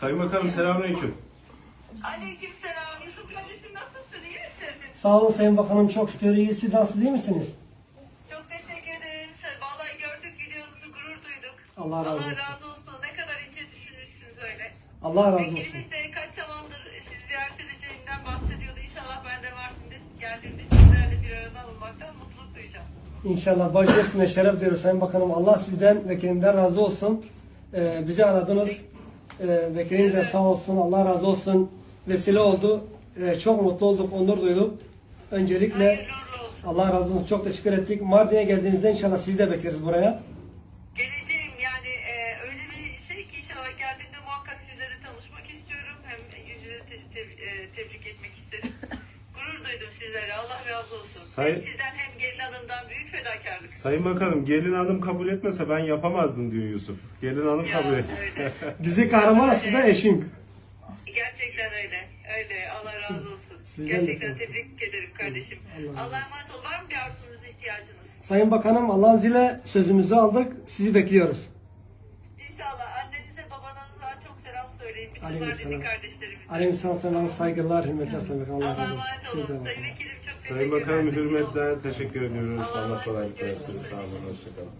Sayın Bakanım selamünaleyküm. Aleyküm selam. Yusuf kardeşim nasılsın? İyi misin? Sağ olun Sayın Bakanım çok şükür iyi. Siz nasıl iyi misiniz? Çok teşekkür ederim. Vallahi gördük videonuzu gurur duyduk. Allah razı olsun. razı olsun. Ne kadar ince düşünmüşsünüz öyle. Allah razı olsun. Vekilimiz de kaç zamandır sizi ziyaret edeceğinden bahsediyordu. İnşallah ben de Mersin'de geldiğimde sizlerle bir arada olmaktan mutluluk duyacağım. İnşallah baş üstüne şeref diyoruz Sayın Bakanım. Allah sizden vekilimden razı olsun. Ee, bizi aradınız. Ee, vekilim de sağ olsun. Allah razı olsun. Vesile oldu. Ee, çok mutlu olduk, onur duyduk. Öncelikle. Allah razı olsun. Çok teşekkür ettik. Mardin'e geldiğinizde inşallah sizi de bekleriz buraya. Geleceğim yani e, öyle bir şey ki inşallah geldiğinde muhakkak sizle de tanışmak istiyorum. Hem yüz yüze te- te- e, tebrik etmek isterim. Gurur duydum sizlere. Allah razı olsun. Say- Hem sizden hem hanımdan büyük fedakarlık. Sayın Bakanım gelin hanım kabul etmese ben yapamazdım diyor Yusuf. Gelin hanım Ya, kabul et. öyle. Bizi kahraman aslında eşim. Gerçekten öyle. Öyle. Allah razı olsun. Sizden de Gerçekten olun. tebrik ederim kardeşim. Allah razı Allah'a emanet ol. Var mı bir arzunuz, ihtiyacınız? Sayın Bakanım Allah'ın izniyle sözümüzü aldık. Sizi bekliyoruz. Annenize babanıza çok selam söyleyin. Bütün Aleykümselam. Kardeşlerimize. Aleykümselam selam, saygılar, hürmetler Bakanım. Allah Allah'a razı olsun. Siz de bakın. Sayın Vekilim çok teşekkür Sayın Bakanım ederim. hürmetler teşekkür ediyoruz. Allah kolaylık versin. Sağ olun. Hoşçakalın.